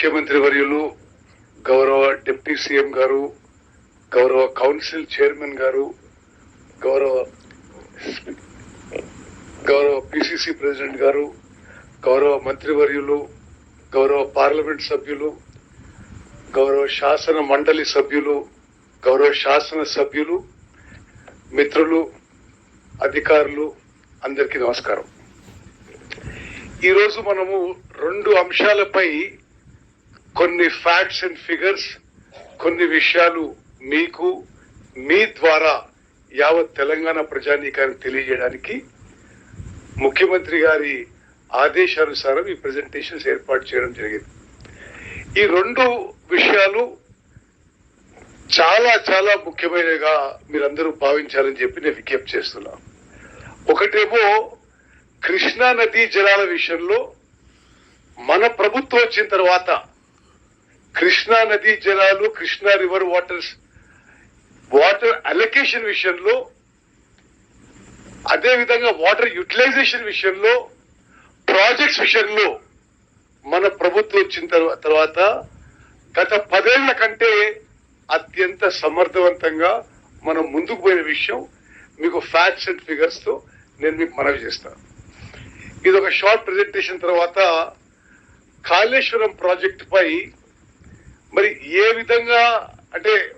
ముఖ్యమంత్రి వర్యులు గౌరవ డిప్యూటీ సీఎం గారు గౌరవ కౌన్సిల్ చైర్మన్ గారు గౌరవ గౌరవ పిసిసి ప్రెసిడెంట్ గారు గౌరవ మంత్రివర్యులు గౌరవ పార్లమెంట్ సభ్యులు గౌరవ శాసన మండలి సభ్యులు గౌరవ శాసన సభ్యులు మిత్రులు అధికారులు అందరికీ నమస్కారం. ఈరోజు మనము రెండు అంశాలపై కొన్ని ఫ్యాక్ట్స్ అండ్ ఫిగర్స్ కొన్ని విషయాలు మీకు మీ ద్వారా యావత్ తెలంగాణ ప్రజానీకానికి తెలియజేయడానికి ముఖ్యమంత్రి గారి ఆదేశానుసారం ఈ ప్రజెంటేషన్స్ ఏర్పాటు చేయడం జరిగింది. ఈ రెండు విషయాలు చాలా చాలా ముఖ్యమైనవిగా మీరందరూ భావించాలని చెప్పి నేను విజ్ఞప్తి చేస్తున్నా. ఒకటేమో కృష్ణా నదీ జలాల విషయంలో మన ప్రభుత్వం వచ్చిన తర్వాత కృష్ణా నదీ జలాలు Krishna river waters water allocation విషయంలో అదేవిధంగా వాటర్ యూటిలైజేషన్ విషయంలో ప్రాజెక్ట్స్ విషయంలో మన ప్రభుత్వం వచ్చిన తర్వాత గత పదేళ్ళ కంటే అత్యంత సమర్థవంతంగా మనం ముందుకు పోయిన విషయం మీకు ఫ్యాక్ట్స్ అండ్ ఫిగర్స్తో నేను మీకు మనవి చేస్తాను ఇది ఒక షార్ట్ ప్రెజెంటేషన్ తర్వాత కాళేశ్వరం ప్రాజెక్టుపై పై మరి ఏ విధంగా అంటే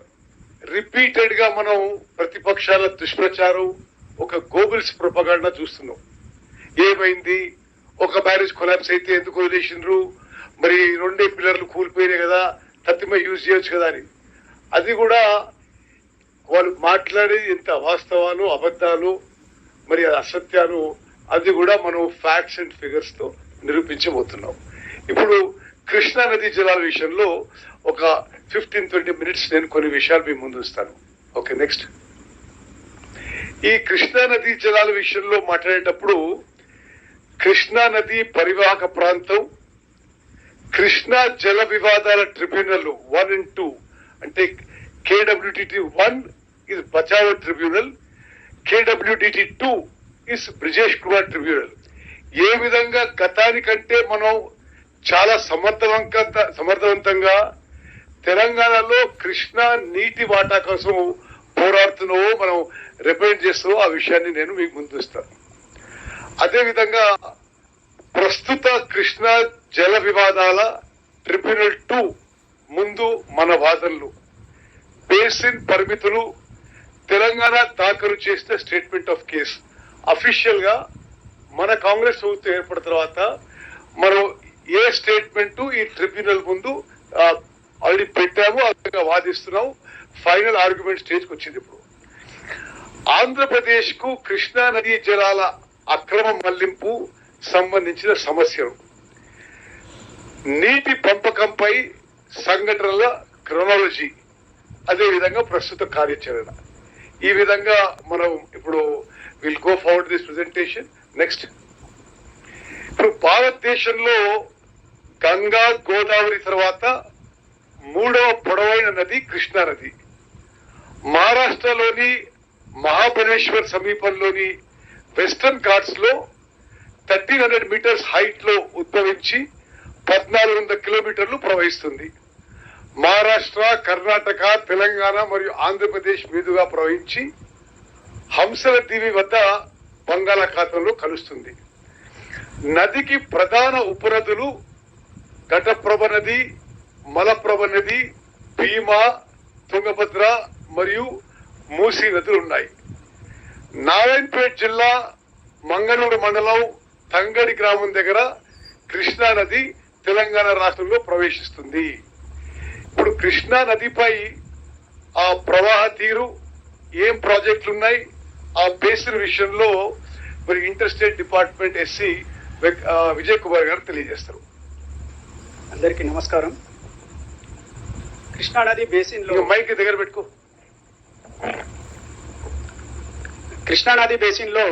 రిపీటెడ్గా మనం ప్రతిపక్షాల దుష్ప్రచారం ఒక గోగుల్స్ ప్రొపగాండా చూస్తున్నాం. ఏమైంది? ఒక బ్యారేజ్ కొలాబ్స్ అయితే ఎందుకు వదిలేసినారు మరి రెండే పిల్లర్లు కూలిపోయినాయి కదా తత్తిమ యూజ్ చేయొచ్చు కదా అని. అది కూడా వాళ్ళు మాట్లాడేది ఎంత వాస్తవాలు అబద్ధాలు మరి అసత్యాలు అది కూడా మనం ఫ్యాక్ట్స్ అండ్ ఫిగర్స్తో నిరూపించబోతున్నాం. ఇప్పుడు కృష్ణా నదీ జలాల విషయంలో ఒక ఫిఫ్టీన్ ట్వంటీ మినిట్స్ నేను కొన్ని విషయాలు మీ ముందు ఓకే నెక్స్ట్ ఈ కృష్ణా నదీ జలాల విషయంలో మాట్లాడేటప్పుడు కృష్ణా నది పరివాహక ప్రాంతం కృష్ణా జల వివాదాల ట్రిబ్యునల్ వన్ అండ్ టూ అంటే KWDT one is Bachawat tribunal KWDT two is Brijesh Kumar tribunal. ఏ విధంగా గతానికంటే మనం చాలా సమర్థవంత సమర్థవంతంగా తెలంగాణలో కృష్ణా నీటి వాటా కోసం పోరాడుతున్నావో మనం రిప్రజెంట్ చేస్తావో ఆ విషయాన్ని నేను మీకు ముందుస్తాను అదేవిధంగా ప్రస్తుత కృష్ణా జల వివాదాల ట్రిబ్యునల్ టూ ముందు మన వాదనలు బేసిన్ పరిమితులు తెలంగాణ దాఖలు చేసిన స్టేట్మెంట్ ఆఫ్ కేస్. అఫీషియల్గా మన కాంగ్రెస్ ప్రభుత్వం ఏర్పడిన తర్వాత మనం ఏ స్టేట్మెంట్ ఈ ట్రిబ్యునల్ ముందు ఆల్రెడీ పెట్టాము ఆ వాదిస్తున్నాము వాదిస్తున్నాం. ఫైనల్ ఆర్గ్యుమెంట్ స్టేజ్కి వచ్చింది ఇప్పుడు. ఆంధ్రప్రదేశ్కు కృష్ణా నదీ జలాల అక్రమ మళ్ళింపు సంబంధించిన సమస్యలు నీటి పంపకంపై సంఘటనల క్రొనాలజీ. అదే విధంగా ప్రస్తుత కార్యాచరణ. ఈ విధంగా మనం ఇప్పుడు will go forward this presentation next ఇప్పుడు భారతదేశంలో గంగా గోదావరి తర్వాత మూడవ పొడవైన నది కృష్ణా నది మహారాష్ట్రలోని మహాబలేశ్వర్ సమీపంలోని వెస్టర్న్ ఘాట్స్లో థర్టీన్ హండ్రెడ్ మీటర్స్ హైట్లో ఉద్భవించి పద్నాలుగు వందల కిలోమీటర్లు ప్రవహిస్తుంది. మహారాష్ట్ర కర్ణాటక తెలంగాణ మరియు ఆంధ్రప్రదేశ్ మీదుగా ప్రవహించి హంసల దీవి వద్ద బంగాళాఖాతంలో కలుస్తుంది. నదికి ప్రధాన ఉపనదులు ఘటప్రభ నది మలప్రభ నది భీమా తుంగభద్ర మరియు మూసీ నదులు ఉన్నాయి. నారాయణపేట జిల్లా మంగనూరు మండలం తంగడి గ్రామం దగ్గర కృష్ణా నది తెలంగాణ రాష్ట్రంలో ప్రవేశిస్తుంది. ఇప్పుడు కృష్ణా నదిపై ఆ ప్రవాహ తీరు ఏం ప్రాజెక్టులు ఉన్నాయి ఆ బేసిన్ విషయంలో మరి inter state department SC Vijay Kumar గారు తెలియజేస్తారు. అందరికీ నమస్కారం. కృష్ణానది బేసిన్లో మైక్ దగ్గర పెట్టుకో. కృష్ణానది బేసిన్లో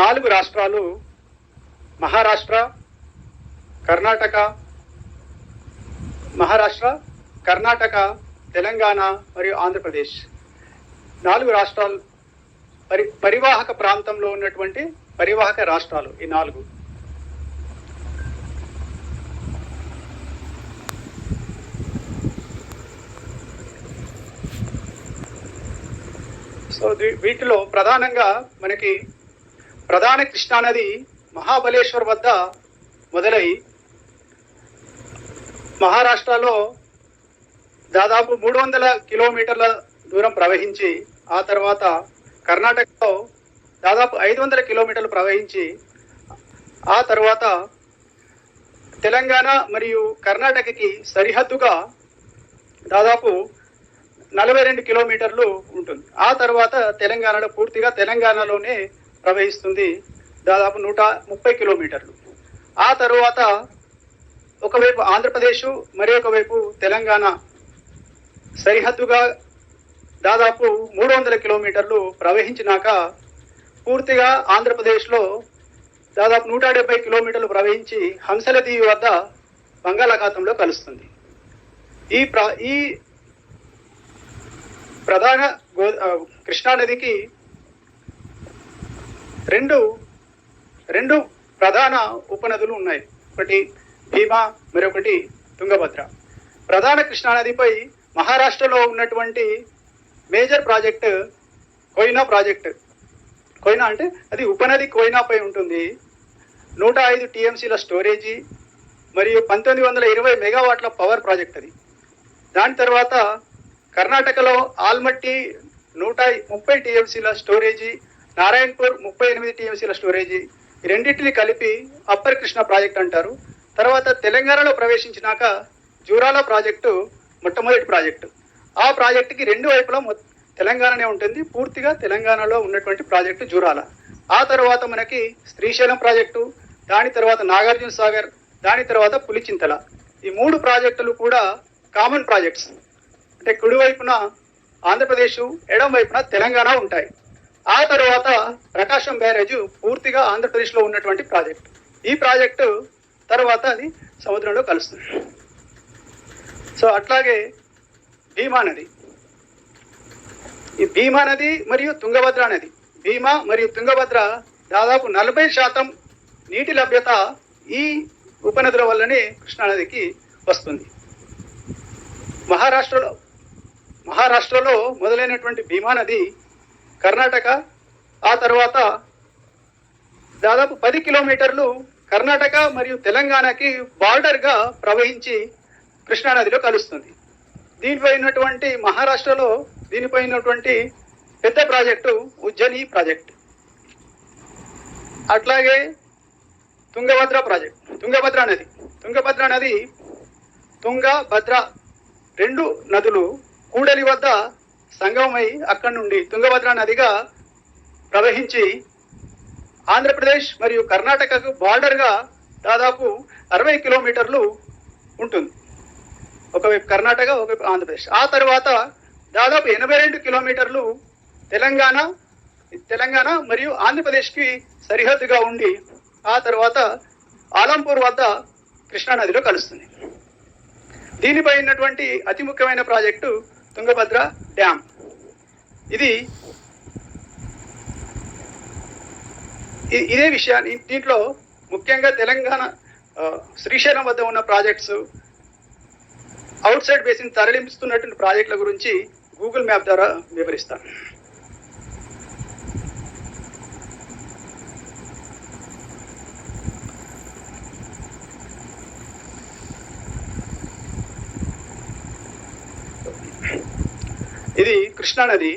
నాలుగు రాష్ట్రాలు మహారాష్ట్ర కర్ణాటక మహారాష్ట్ర కర్ణాటక తెలంగాణ మరియు ఆంధ్రప్రదేశ్. నాలుగు రాష్ట్రాలు పరి పరివాహక ప్రాంతంలో ఉన్నటువంటి పరివాహక రాష్ట్రాలు ఈ నాలుగు. సో వీటిలో ప్రధానంగా మనకి ప్రధాన కృష్ణా నది మహాబలేశ్వర్ వద్ద మొదలై మహారాష్ట్రలో దాదాపు మూడు వందల కిలోమీటర్ల దూరం ప్రవహించి ఆ తర్వాత కర్ణాటకలో దాదాపు ఐదు వందల కిలోమీటర్లు ప్రవహించి ఆ తర్వాత తెలంగాణ మరియు కర్ణాటకకి సరిహద్దుగా దాదాపు నలభై రెండు కిలోమీటర్లు ఉంటుంది. ఆ తర్వాత తెలంగాణలో పూర్తిగా తెలంగాణలోనే ప్రవహిస్తుంది దాదాపు నూట ముప్పై కిలోమీటర్లు. ఆ తరువాత ఒకవైపు ఆంధ్రప్రదేశ్ మరి ఒకవైపు తెలంగాణ సరిహద్దుగా దాదాపు మూడు వందల కిలోమీటర్లు ప్రవహించినాక పూర్తిగా ఆంధ్రప్రదేశ్లో దాదాపు నూట డెబ్బై కిలోమీటర్లు ప్రవహించి హంసల దీవి వద్ద బంగాళాఖాతంలో కలుస్తుంది. ఈ ప్ర ఈ ప్రధాన గో కృష్ణానదికి కృష్ణా నదికి రెండు రెండు ప్రధాన ఉపనదులు ఉన్నాయి. ఒకటి భీమా మరొకటి తుంగభద్ర. ప్రధాన కృష్ణానదిపై మహారాష్ట్రలో ఉన్నటువంటి major project Koyna project. Koyna అంటే అది ఉపనది కోయినాపై ఉంటుంది. నూట ఐదు టీఎంసీల స్టోరేజీ మరియు పంతొమ్మిది వందల ఇరవై మెగావాట్ల పవర్ ప్రాజెక్ట్ అది. దాని తర్వాత కర్ణాటకలో ఆల్మట్టి నూట ముప్పై టీఎంసీల స్టోరేజీ నారాయణపూర్ ముప్పై ఎనిమిది టీఎంసీల స్టోరేజీ ఈ రెండింటిని కలిపి అప్పర్ కృష్ణ ప్రాజెక్ట్ అంటారు. తర్వాత తెలంగాణలో ప్రవేశించినాక జూరాల ప్రాజెక్టు మొట్టమొదటి ప్రాజెక్టు. ఆ ప్రాజెక్టుకి రెండు వైపులా తెలంగాణనే ఉంటుంది. పూర్తిగా తెలంగాణలో ఉన్నటువంటి ప్రాజెక్టు జూరాల. ఆ తర్వాత మనకి శ్రీశైలం ప్రాజెక్టు దాని తర్వాత నాగార్జున సాగర్ దాని తర్వాత పులిచింతల. ఈ మూడు ప్రాజెక్టులు కూడా కామన్ ప్రాజెక్ట్స్. అంటే కుడివైపున ఆంధ్రప్రదేశ్ ఎడం వైపున తెలంగాణ ఉంటాయి. ఆ తర్వాత ప్రకాశం బ్యారేజ్ పూర్తిగా ఆంధ్రప్రదేశ్లో ఉన్నటువంటి ప్రాజెక్ట్. ఈ ప్రాజెక్టు తర్వాత అది సముద్రంలో కలుస్తుంది. సో అట్లాగే భీమా నది. ఈ భీమా నది మరియు తుంగభద్ర నది. భీమా మరియు తుంగభద్ర దాదాపు నలభై శాతం నీటి లభ్యత ఈ ఉపనదుల వల్లనే కృష్ణానదికి వస్తుంది. మహారాష్ట్రలో మహారాష్ట్రలో మొదలైనటువంటి భీమా నది కర్ణాటక ఆ తర్వాత దాదాపు పది కిలోమీటర్లు కర్ణాటక మరియు తెలంగాణకి బార్డర్గా ప్రవహించి కృష్ణానదిలో కలుస్తుంది. దీనిపై ఉన్నటువంటి మహారాష్ట్రలో దీనిపై ఉన్నటువంటి పెద్ద ప్రాజెక్టు ఉజ్జని ప్రాజెక్ట్. అట్లాగే తుంగభద్ర ప్రాజెక్ట్ తుంగభద్ర నది. తుంగభద్ర నది తుంగ భద్ర రెండు నదులు కూడలి వద్ద సంగమమై అక్కడి నుండి తుంగభద్ర నదిగా ప్రవహించి ఆంధ్రప్రదేశ్ మరియు కర్ణాటకకు బార్డర్గా దాదాపు అరవై కిలోమీటర్లు ఉంటుంది. ఒకవైపు కర్ణాటక ఒకవైపు ఆంధ్రప్రదేశ్. ఆ తర్వాత దాదాపు ఎనభై రెండు కిలోమీటర్లు తెలంగాణ తెలంగాణ మరియు ఆంధ్రప్రదేశ్కి సరిహద్దుగా ఉండి ఆ తర్వాత ఆలంపూర్ వద్ద కృష్ణానదిలో కలుస్తుంది. దీనిపై ఉన్నటువంటి అతి ముఖ్యమైన ప్రాజెక్టు తుంగభద్ర డ్యామ్ ఇది ఇదే విషయాన్ని దీంట్లో ముఖ్యంగా తెలంగాణ శ్రీశైలం వద్ద ఉన్న ప్రాజెక్ట్స్ అవుట్ సైడ్ బేసిన్ తరలింపుస్తున్నటువంటి ప్రాజెక్టుల గురించి గూగుల్ మ్యాప్ ద్వారా వివరిస్తాను ఇది కృష్ణానది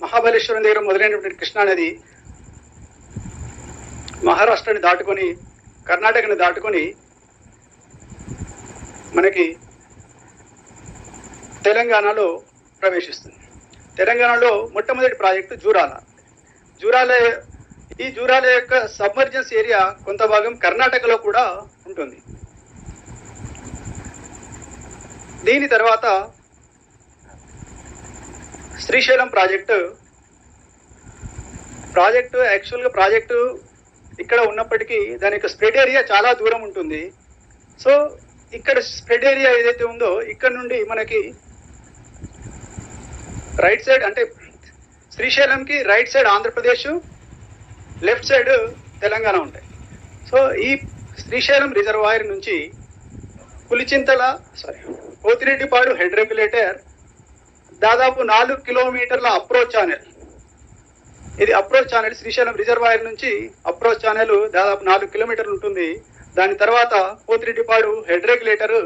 మహాబలేశ్వరం దగ్గర మొదలైనటువంటి కృష్ణానది మహారాష్ట్రని దాటుకొని కర్ణాటకని దాటుకొని మనకి తెలంగాణలో ప్రవేశిస్తుంది. తెలంగాణలో మొట్టమొదటి ప్రాజెక్టు జూరాల. జూరాల ఈ జూరాల యొక్క సబ్మర్జెన్స్ ఏరియా కొంత భాగం కర్ణాటకలో కూడా ఉంటుంది. దీని తర్వాత శ్రీశైలం ప్రాజెక్టు. ప్రాజెక్టు యాక్చువల్గా ప్రాజెక్టు ఇక్కడ ఉన్నప్పటికీ దాని యొక్క స్ప్రెడ్ ఏరియా చాలా దూరం ఉంటుంది. సో ఇక్కడ స్ప్రెడ్ ఏరియా ఏదైతే ఉందో ఇక్కడ నుండి మనకి రైట్ సైడ్ అంటే శ్రీశైలంకి right side Andhra Pradesh left side Telangana ఉంటాయి. సో ఈ శ్రీశైలం రిజర్వాయర్ నుంచి Pulichintala sorry Pothireddypadu head regulator దాదాపు నాలుగు కిలోమీటర్ల అప్రోచ్ ఛానల్ ఇది అప్రోచ్ ఛానల్ శ్రీశైలం రిజర్వాయర్ నుంచి అప్రోచ్ ఛానల్ దాదాపు నాలుగు కిలోమీటర్లు ఉంటుంది. దాని తర్వాత పోతిరెడ్డిపాడు హెడ్ రెగ్యులేటరు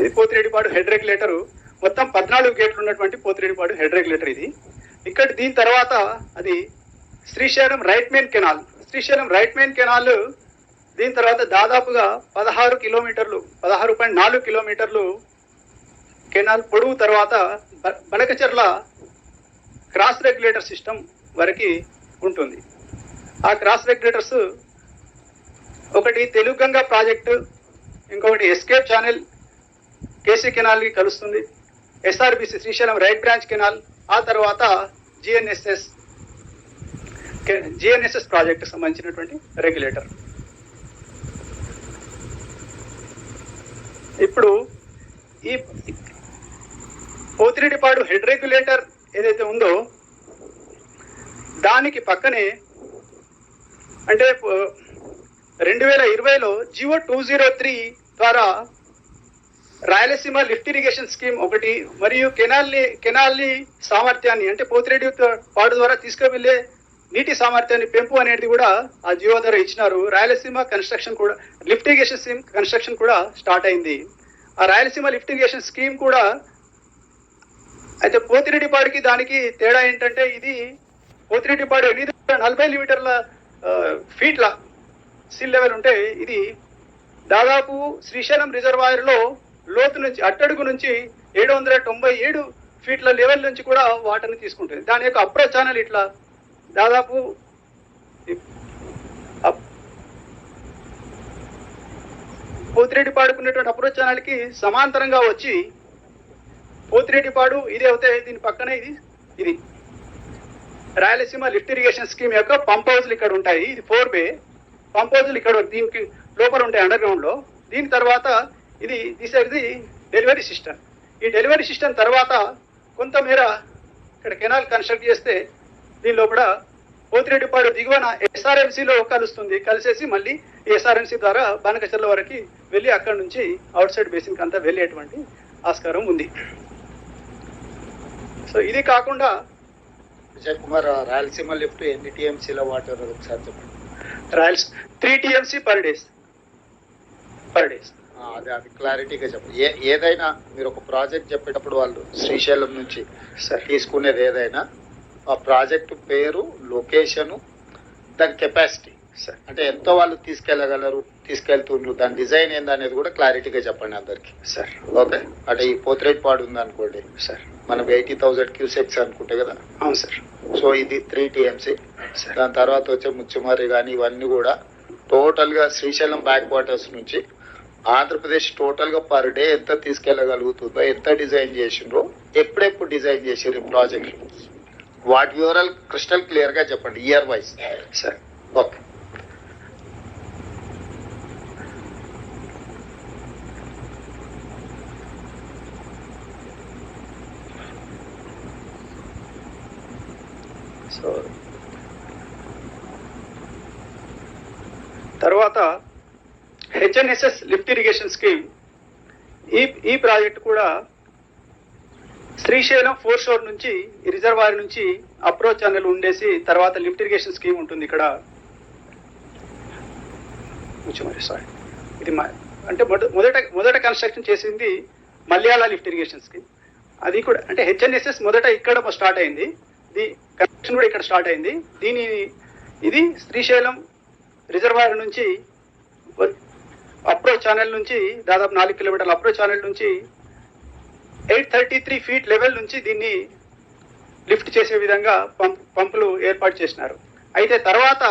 ఇది పోతిరెడ్డిపాడు హెడ్ రెగ్యులేటరు మొత్తం పద్నాలుగు గేట్లు ఉన్నటువంటి పోతిరెడ్డిపాడు హెడ్ రెగ్యులేటర్ ఇది. ఇక్కడ దీని తర్వాత అది Srisailam right main canal Srisailam right main canal దీని తర్వాత దాదాపుగా పదహారు కిలోమీటర్లు పదహారు పాయింట్ నాలుగు కిలోమీటర్లు కెనాల్ పొడవు తర్వాత Banakacherla Banakacherla cross regulator system వరకు ఉంటుంది. ఆ క్రాస్ రెగ్యులేటర్స్ ఒకటి తెలుగు గంగా ప్రాజెక్టు ఇంకొకటి ఎస్కేప్ ఛానల్ కేసీ కెనాల్కి కలుస్తుంది. SRBC Srisailam right branch canal ఆ తర్వాత జిఎన్ఎస్ఎస్ జిఎన్ఎస్ఎస్ ప్రాజెక్ట్ సంబంధించినటువంటి రెగ్యులేటర్. ఇప్పుడు ఈ పోతిరెడ్డిపాడు హెడ్ రెగ్యులేటర్ ఏదైతే ఉందో దానికి పక్కనే అంటే రెండు వేల ఇరవైలో జియో టూ జీరో త్రీ ద్వారా రాయలసీమ లిఫ్ట్ ఇరిగేషన్ స్కీమ్ ఒకటి మరియు కెనాల్ని కెనాల్ని సామర్థ్యాన్ని అంటే పోతిరెడ్డి పాడు ద్వారా తీసుకువెళ్ళే నీటి సామర్థ్యాన్ని పెంపు అనేది కూడా ఆ జియో ద్వారా ఇచ్చినారు. రాయలసీమ కన్స్ట్రక్షన్ కూడా లిఫ్ట్ ఇరిగేషన్ స్కీమ్ కన్స్ట్రక్షన్ కూడా స్టార్ట్ అయింది. ఆ రాయలసీమ లిఫ్ట్ ఇరిగేషన్ స్కీమ్ కూడా అయితే పోతిరెడ్డిపాడికి దానికి తేడా ఏంటంటే ఇది పోతిరెడ్డిపాడు ఎనిమిది నలభై లీమీటర్ల ఫీట్ల సీల్ లెవెల్ ఉంటే ఇది దాదాపు శ్రీశైలం రిజర్వాయర్లో లోతు నుంచి అట్టడుగు నుంచి ఏడు వందల తొంభై ఏడు ఫీట్ల లెవెల్ నుంచి కూడా వాటర్ని తీసుకుంటుంది. దాని యొక్క అప్రోచ్ ఛానల్ ఇట్లా దాదాపు అప్- పోతిరెడ్డిపాడుకున్నటువంటి అప్రోచ్ ఛానల్కి సమాంతరంగా వచ్చి పోతిరెడ్డిపాడు ఇది అవుతే దీని పక్కనే ఇది ఇది. రాయలసీమ లిఫ్ట్ ఇరిగేషన్ స్కీమ్ యొక్క పంప్ హౌజ్లు ఇక్కడ ఉంటాయి ఇది ఫోర్ బే. పంప్ హౌజ్లు ఇక్కడ దీనికి లోపల ఉంటాయి అండర్ గ్రౌండ్లో దీని తర్వాత ఇది తీసేది డెలివరీ సిస్టమ్ ఈ డెలివరీ సిస్టమ్ తర్వాత కొంతమేర ఇక్కడ కెనాల్ కన్స్ట్రక్ట్ చేస్తే దీని లోపల పోతిరెడ్డిపాడు దిగువన ఎస్ఆర్ఎంసీలో కలుస్తుంది. కలిసేసి మళ్ళీ ఎస్ఆర్ఎంసీ ద్వారా బానకచర్ల వరకు వెళ్ళి అక్కడ నుంచి అవుట్ సైడ్ బేసిన్కి అంతా వెళ్ళేటువంటి ఆస్కారం ఉంది. సో ఇది కాకుండా విజయ్ కుమార్ రాయలసీమ లిఫ్ట్ ఎన్ని టీఎంసీల వాటర్ ఒకసారి చెప్పండి. Royals three TMC per days. Per days. అదే అది క్లారిటీగా చెప్పండి. ఏ ఏదైనా మీరు ఒక ప్రాజెక్ట్ చెప్పేటప్పుడు వాళ్ళు శ్రీశైలం నుంచి సార్. తీసుకునేది ఏదైనా ఆ ప్రాజెక్ట్ పేరు లొకేషను దాని కెపాసిటీ. సార్ అంటే ఎంతో వాళ్ళు తీసుకెళ్ళగలరు తీసుకెళ్తుండ్రు దాని డిజైన్ ఏందనేది కూడా క్లారిటీగా చెప్పండి అందరికి. సార్. ఓకే? అంటే ఈ పోత్రేట్ పాడు ఉంది అనుకోండి సార్. మనం ఎయిటీ థౌసండ్ క్యూసెక్స్ అనుకుంటే కదా? అవును సార్. సో ఇది త్రీ టీఎంసీ. సార్. దాని తర్వాత వచ్చే ముచ్చుమర్రి కానీ ఇవన్నీ కూడా టోటల్గా శ్రీశైలం బ్యాక్ వాటర్స్ నుంచి ఆంధ్రప్రదేశ్ టోటల్గా పర్ డే ఎంత తీసుకెళ్ళగలుగుతుందో ఎంత డిజైన్ చేసిండ్రో ఎప్పుడెప్పుడు డిజైన్ చేసారు ఈ ప్రాజెక్ట్? వాటి వివరాలు క్రిస్టల్ క్లియర్గా చెప్పండి year wise sir okay so తర్వాత హెచ్ఎన్ఎస్ఎస్ లిఫ్ట్ ఇరిగేషన్ స్కీమ్ ఈ ఈ ప్రాజెక్ట్ కూడా శ్రీశైలం ఫోర్ షోర్ నుంచి రిజర్వాయర్ నుంచి అప్రోచ్ ఛానల్ ఉండేసి తర్వాత లిఫ్ట్ ఇరిగేషన్ స్కీమ్ ఉంటుంది ఇక్కడ. ముచ్చుమరి సారీ ఇది మా అంటే మొదట మొదట కన్స్ట్రక్షన్ చేసింది మలయాళ లిఫ్ట్ ఇరిగేషన్ స్కీమ్. అది కూడా అంటే హెచ్ఎన్ఎస్ఎస్ మొదట ఇక్కడ స్టార్ట్ అయింది. ది కనెక్షన్ కూడా ఇక్కడ స్టార్ట్ అయింది. దీని ఇది శ్రీశైలం రిజర్వాయర్ నుంచి అప్రోచ్ ఛానల్ నుంచి దాదాపు నాలుగు కిలోమీటర్ల అప్రోచ్ ఛానల్ నుంచి eight thirty three feet level నుంచి దీన్ని లిఫ్ట్ చేసే విధంగా పంప్ పంపులు ఏర్పాటు చేసినారు. అయితే తర్వాత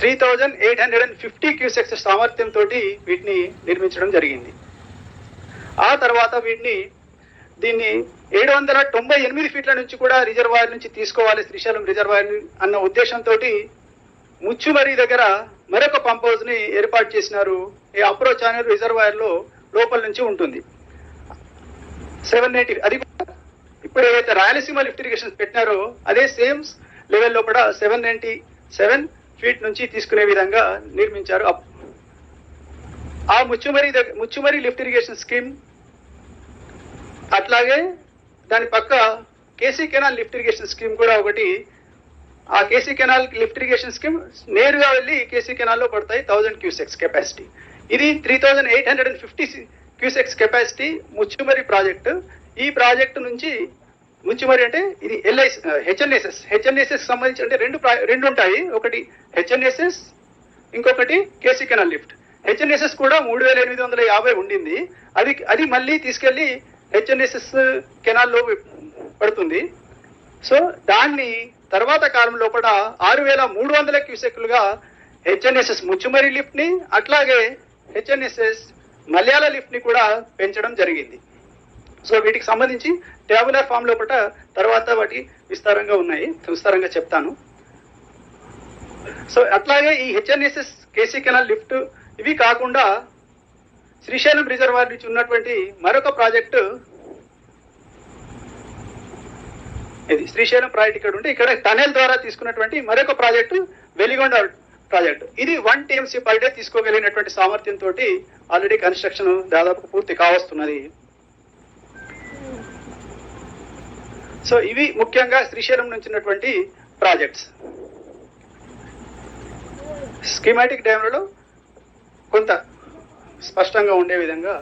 three thousand eight hundred and fifty cusecs సామర్థ్యంతో వీటిని నిర్మించడం జరిగింది. ఆ తర్వాత వీటిని దీన్ని ఏడు వందల తొంభై ఎనిమిది ఫీట్ల నుంచి కూడా రిజర్వాయర్ నుంచి తీసుకోవాలి శ్రీశైలం రిజర్వాయర్ అన్న ఉద్దేశంతో ముచ్చుమరి దగ్గర మరొక పంప్ హౌస్ని ఏర్పాటు చేసినారు. ఈ అప్రోచ్ ఛానల్ రిజర్వాయర్లో లోపల నుంచి ఉంటుంది. సెవెన్ ఎయిటీ అది ఇప్పుడు ఏదైతే రాయలసీమ లిఫ్ట్ ఇరిగేషన్ పెట్టినారో అదే సేమ్ లెవెల్లో కూడా సెవెన్ నైన్టీ సెవెన్ ఫీట్ నుంచి తీసుకునే విధంగా నిర్మించారు. ఆ Muchumarri Muchumarri lift irrigation scheme అట్లాగే దాని పక్క KC canal lift irrigation scheme కూడా ఒకటి ఆ KC canal lift irrigation scheme నేరుగా వెళ్ళి కేసీ కెనాల్లో పడతాయి థౌజండ్ క్యూసెక్స్ కెపాసిటీ. ఇది three thousand eight hundred and fifty cusecs capacity Muchumarri project. ఈ ప్రాజెక్టు నుంచి ముచ్చుమరి అంటే ఇది ఎల్ఐసి హెచ్ఎన్ఎస్ఎస్. హెచ్ఎన్ఎస్ఎస్ సంబంధించి అంటే రెండు ప్రా- రెండు ఉంటాయి. ఒకటి హెచ్ఎన్ఎస్ఎస్ ఇంకొకటి కేసీ కెనాల్ లిఫ్ట్. హెచ్ఎన్ఎస్ఎస్ కూడా మూడు వేల ఎనిమిది వందల యాభై ఉండింది. అది అది మళ్ళీ తీసుకెళ్ళి హెచ్ఎన్ఎస్ఎస్ కెనాల్లో పడుతుంది. సో దాన్ని తర్వాత కాలం లోపల ఆరు వేల మూడు వందల క్యూసెక్లుగా హెచ్ఎన్ఎస్ఎస్ ముచ్చుమరి లిఫ్ట్ని అట్లాగే హెచ్ఎన్ఎస్ఎస్ మలయాళ లిఫ్ట్ని కూడా పెంచడం జరిగింది. సో వీటికి సంబంధించి టేబులర్ ఫామ్ లోపల తర్వాత వాటి విస్తారంగా ఉన్నాయి. విస్తారంగా చెప్తాను. సో అట్లాగే ఈ హెచ్ఎన్ఎస్ఎస్ కేసీ కెనాల్ లిఫ్ట్ ఇవి కాకుండా శ్రీశైలం రిజర్వాయర్ నుంచి ఉన్నటువంటి మరొక ప్రాజెక్టు ఇది శ్రీశైలం ప్రాజెక్ట్ ఇక్కడ ఉంటే ఇక్కడ టనెల్ ద్వారా తీసుకున్నటువంటి మరొక ప్రాజెక్టు వెలిగొండ ప్రాజెక్టు. ఇది వన్ టీఎంసీ పర్ డే తీసుకోగలిగినటువంటి సామర్థ్యంతో ఆల్రెడీ కన్స్ట్రక్షన్ దాదాపు పూర్తి కావస్తున్నది. సో ఇవి ముఖ్యంగా శ్రీశైలం నుంచి ఉన్నటువంటి ప్రాజెక్ట్స్ స్కీమాటిక్ డ్యామ్లలో కొంత స్పష్టంగా ఉండే విధంగా